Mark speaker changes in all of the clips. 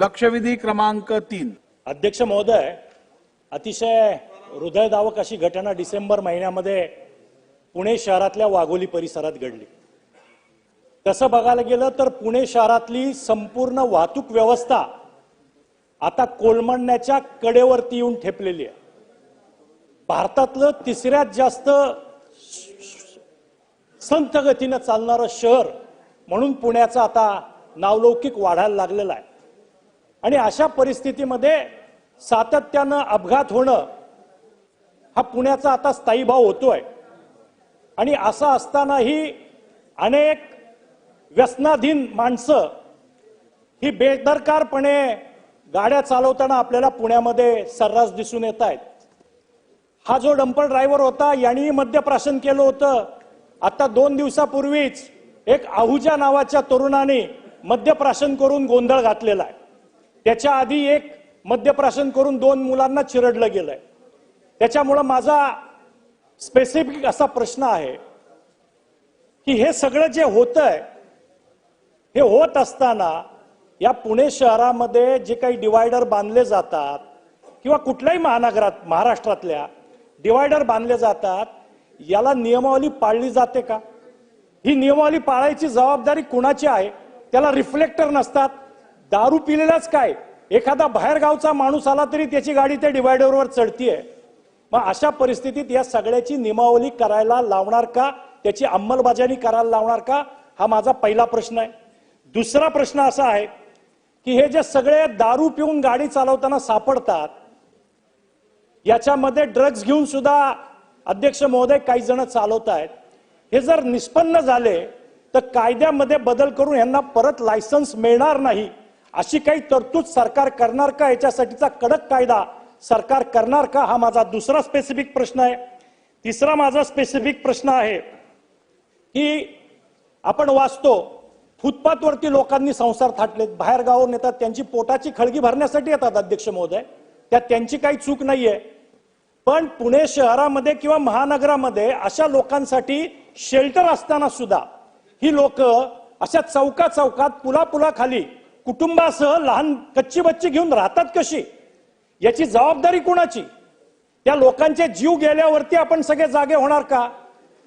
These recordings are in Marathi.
Speaker 1: लक्षवेधी क्रमांक तीन.
Speaker 2: अध्यक्ष महोदय अतिशय हृदयदावक अशी घटना डिसेंबर महिन्यामध्ये पुणे शहरातल्या वाघोली परिसरात घडली. तसं बघायला गेलं तर पुणे शहरातली संपूर्ण वाहतूक व्यवस्था आता कोलमडण्याच्या कडेवरती येऊन ठेपलेली आहे. भारतातलं तिसऱ्यात जास्त संथ गतीनं चालणारं शहर म्हणून पुण्याचं आता नावलौकिक वाढायला लागलेलं आहे. आणि अशा परिस्थितीमध्ये सातत्यानं अपघात होणं हा पुण्याचा आता स्थायी भाव होतोय. आणि असं असतानाही अनेक व्यसनाधीन माणसं ही बेदरकारपणे गाड्या चालवताना आपल्याला पुण्यामध्ये सर्रास दिसून येत आहेत. हा जो डंपर ड्रायव्हर होता यांनी मद्यप्राशन केलं होतं. आता दोन दिवसापूर्वीच एक आहुजा नावाच्या तरुणाने मद्यप्राशन करून गोंधळ घातलेला आहे. त्याच्या आधी एक मद्यप्राशन करून दोन मुलांना चिरडलं गेलंय. त्याच्यामुळं माझा स्पेसिफिक असा प्रश्न आहे की हे सगळं जे होतंय हे होत असताना या पुणे शहरामध्ये जे काही डिवायडर बांधले जातात किंवा कुठल्याही महानगरात महाराष्ट्रातल्या डिवायडर बांधले जातात याला नियमावली पाळली जाते का? ही नियमावली पाळायची जबाबदारी कुणाची आहे? त्याला रिफ्लेक्टर नसतात. दारू पिलेलाच काय? एखादा बाहेरगावचा माणूस आला तरी त्याची गाडी त्या डिवायडरवर चढतीये. मग अशा परिस्थितीत या सगळ्याची नियमावली करायला लावणार का? त्याची अंमलबजावणी करायला लावणार का? हा माझा पहिला प्रश्न आहे. दुसरा प्रश्न असा आहे की हे जे सगळे दारू पिऊन गाडी चालवताना सापडतात याच्यामध्ये ड्रग्ज घेऊन सुद्धा अध्यक्ष महोदय काही जण चालवत आहेत हे जर निष्पन्न झाले तर कायद्यामध्ये बदल करून यांना परत लायसन्स मिळणार नाही. अशी काही तरतूद सरकार करणार का? याच्यासाठीचा कडक कायदा सरकार करणार का? हा माझा दुसरा स्पेसिफिक प्रश्न आहे. तिसरा माझा स्पेसिफिक प्रश्न आहे की आपण वाचतो फुटपाथवरती लोकांनी संसार थाटलेत. बाहेर गावावरून येतात त्यांची पोटाची खळगी भरण्यासाठी येतात अध्यक्ष महोदय. त्यात त्यांची काही चूक नाहीये. पण पुणे शहरामध्ये किंवा महानगरामध्ये अशा लोकांसाठी शेल्टर असताना सुद्धा ही लोक अशा चौका चौकात पुला पुला खाली कुटुंबासह लहान कच्ची बच्ची घेऊन राहतात कशी? याची जबाबदारी कुणाची? त्या लोकांचे जीव गेल्यावरती आपण सगळे जागे होणार का?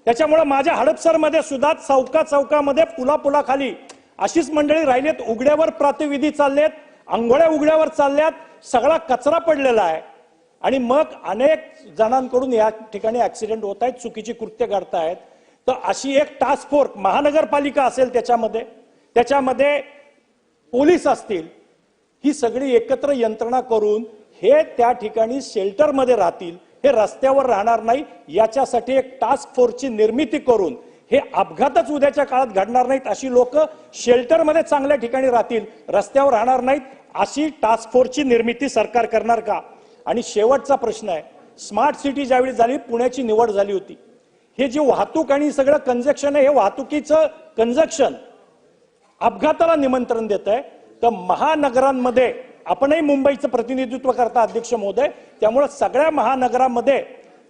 Speaker 2: त्याच्यामुळे माझ्या हडपसरमध्ये सुद्धा चौका चौकामध्ये पुला पुलाखाली अशीच मंडळी राहिलेत उघड्यावर प्रातिविधी चाललेत आंघोळ्या उघड्यावर चालल्यात सगळा कचरा पडलेला आहे. आणि मग अनेक जणांकडून या ठिकाणी ऍक्सिडेंट होत आहेत चुकीची कृत्य करतायत तर अशी एक टास्क फोर्स महानगरपालिका असेल त्याच्यामध्ये. त्याच्यामध्ये पोलीस असतील ही सगळी एकत्र यंत्रणा करून हे त्या ठिकाणी शेल्टरमध्ये राहतील हे रस्त्यावर राहणार नाही याच्यासाठी एक टास्क फोर्सची निर्मिती करून हे अपघातच उद्याच्या काळात घडणार नाहीत अशी लोक शेल्टरमध्ये चांगल्या ठिकाणी राहतील रस्त्यावर राहणार नाहीत अशी टास्क फोर्सची निर्मिती सरकार करणार का? आणि शेवटचा प्रश्न आहे स्मार्ट सिटी ज्यावेळी झाली पुण्याची निवड झाली होती. हे जे वाहतूक आणि सगळं कंजक्शन आहे हे वाहतुकीचं कंजक्शन अपघाताला निमंत्रण देत आहे तर महानगरांमध्ये आपणही मुंबईचं प्रतिनिधित्व करता अध्यक्ष महोदय. त्यामुळे सगळ्या महानगरामध्ये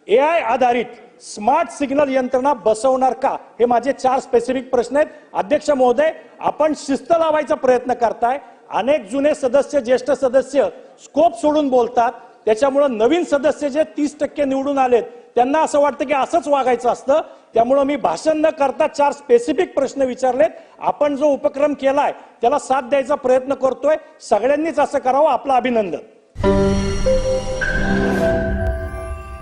Speaker 2: ए आय आधारित स्मार्ट सिग्नल यंत्रणा बसवणार का? हे माझे चार स्पेसिफिक प्रश्न आहेत. अध्यक्ष महोदय आपण शिस्त लावायचा प्रयत्न करताय. अनेक जुने सदस्य ज्येष्ठ सदस्य स्कोप सोडून बोलतात. त्याच्यामुळं नवीन सदस्य जे तीस टक्के निवडून आलेत त्यांना असं वाटतं की असंच वागायचं असतं. त्यामुळं मी भाषण न करता चार स्पेसिफिक प्रश्न विचारलेत. आपण जो उपक्रम केलाय त्याला साथ द्यायचा प्रयत्न करतोय. सगळ्यांनीच असं करावं आपलं अभिनंदन.